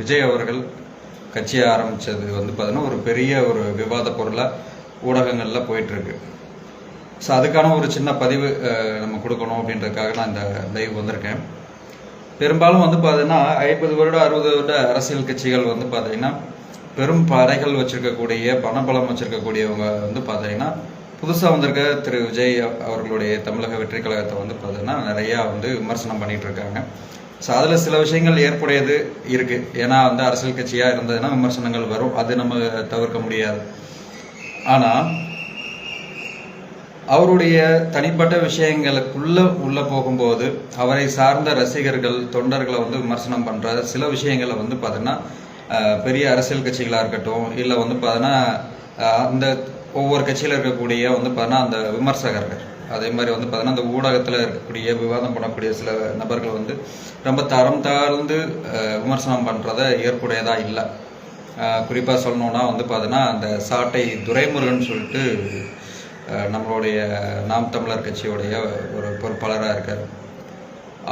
விஜய் அவர்கள் கட்சியை ஆரம்பித்தது வந்து பார்த்தீங்கன்னா ஒரு பெரிய ஒரு விவாத பொருளாக ஊடகங்களில் போயிட்டுருக்கு. ஸோ அதுக்கான ஒரு சின்ன பதிவு நம்ம கொடுக்கணும் அப்படின்றதுக்காக நான் இந்த லைவ் வந்திருக்கேன். பெரும்பாலும் வந்து பார்த்தீங்கன்னா ஐம்பது வருட அறுபது வருட அரசியல் கட்சிகள் வந்து பார்த்தீங்கன்னா பெரும் படைகள் வச்சுருக்கக்கூடிய பணபலம் வச்சுருக்கக்கூடியவங்க வந்து பார்த்தீங்கன்னா புதுசாக வந்திருக்க திரு. விஜய் அவர்களுடைய தமிழக வெற்றி கழகத்தை வந்து பார்த்தீங்கன்னா நிறையா வந்து விமர்சனம் பண்ணிகிட்டு இருக்காங்க. ஸோ அதில் சில விஷயங்கள் ஏற்புடையது இருக்குது ஏன்னா வந்து அரசியல் கட்சியாக இருந்ததுன்னா விமர்சனங்கள் வரும். அது நம்ம தவிர்க்க முடியாது. ஆனால் அவருடைய தனிப்பட்ட விஷயங்களுக்குள்ள உள்ள போகும்போது அவரை சார்ந்த ரசிகர்கள் தொண்டர்களை வந்து விமர்சனம் பண்ணுற சில விஷயங்களை வந்து பார்த்தீங்கன்னா பெரிய அரசியல் கட்சிகளாக இருக்கட்டும் இல்லை வந்து பார்த்தீங்கன்னா அந்த ஒவ்வொரு கட்சியில் இருக்கக்கூடிய வந்து பார்த்தீங்கன்னா அந்த விமர்சகர்கள். அதே மாதிரி வந்து பார்த்தீங்கன்னா அந்த ஊடகத்தில் இருக்கக்கூடிய விவாதம் பண்ணக்கூடிய சில நபர்கள் வந்து ரொம்ப தரம் தாழ்ந்து விமர்சனம் பண்ணுறத ஏற்புடையதாக இல்லை. குறிப்பாக சொல்லணுன்னா வந்து பார்த்தீங்கன்னா அந்த சாட்டை துரைமுருகன் சொல்லிட்டு நம்மளுடைய நாம் தமிழர் கட்சியுடைய ஒரு பொறுப்பாளராக இருக்கார்.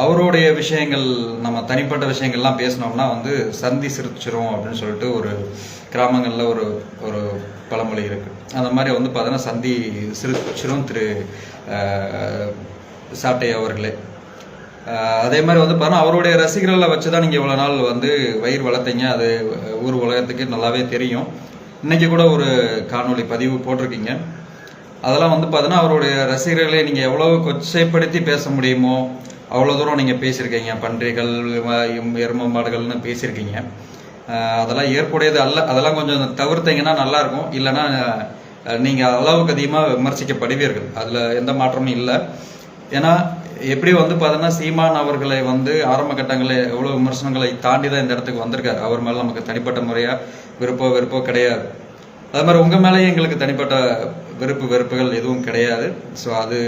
அவருடைய விஷயங்கள் நம்ம தனிப்பட்ட விஷயங்கள்லாம் பேசினோம்னா வந்து சந்தி சிரிச்சிரும் அப்படின்னு சொல்லிட்டு ஒரு கிராமங்களில் ஒரு ஒரு பழமொழி இருக்கு. அந்த மாதிரி வந்து பார்த்தீங்கன்னா சந்தி சிரிச்சிரும் திரு சாட்டை அவர்களே. அதே மாதிரி வந்து பார்த்தீங்கன்னா அவருடைய ரசிகர்களை வச்சு தான் நீங்கள் இவ்வளோ நாள் வந்து வயிறு வளர்த்தீங்க. அது ஊர் உலகத்துக்கு நல்லாவே தெரியும். இன்னைக்கு கூட ஒரு காணொளி பதிவு போட்டிருக்கீங்க. அதெல்லாம் வந்து பார்த்தீங்கன்னா அவருடைய ரசிகர்களை நீங்கள் எவ்வளவு கொச்சைப்படுத்தி பேச முடியுமோ அவ்வளோ தூரம் நீங்கள் பேசியிருக்கீங்க பன்றிகள் எரும மாடுகள்னு பேசியிருக்கீங்க. அதெல்லாம் ஏற்புடையது அல்ல. அதெல்லாம் கொஞ்சம் தவிர்த்தீங்கன்னா நல்லாயிருக்கும். இல்லைன்னா நீங்கள் அளவுக்கு அதிகமாக விமர்சிக்கப்படுவீர்கள். அதில் எந்த மாற்றமும் இல்லை. ஏன்னா எப்படி வந்து பார்த்தோன்னா சீமான் அவர்களை வந்து ஆரம்ப கட்டங்களில் எவ்வளோ விமர்சனங்களை தாண்டி தான் இந்த இடத்துக்கு வந்திருக்காரு. அவர் மேலே நமக்கு தனிப்பட்ட முறையாக விருப்போ வெறுப்போ கிடையாது. அது மாதிரி உங்கள் மேலேயும் எங்களுக்கு தனிப்பட்ட விருப்பு வெறுப்புகள் எதுவும் கிடையாது. ஸோ அது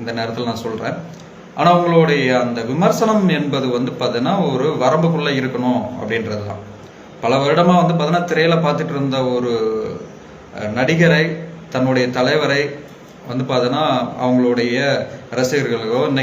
இந்த நேரத்தில் நான் சொல்கிறேன் ஆனால் உங்களுடைய அந்த விமர்சனம் என்பது வந்து பார்த்தீங்கன்னா ஒரு வரம்புக்குள்ளே இருக்கணும் அப்படின்றது தான் பல வருடமாக வந்து பார்த்தீங்கன்னா திரையில் பார்த்துட்டு இருந்த ஒரு நடிகரை தன்னுடைய தலைவரை வந்து பார்த்தீங்கன்னா அவங்களுடைய ரசிகர்களுக்கோ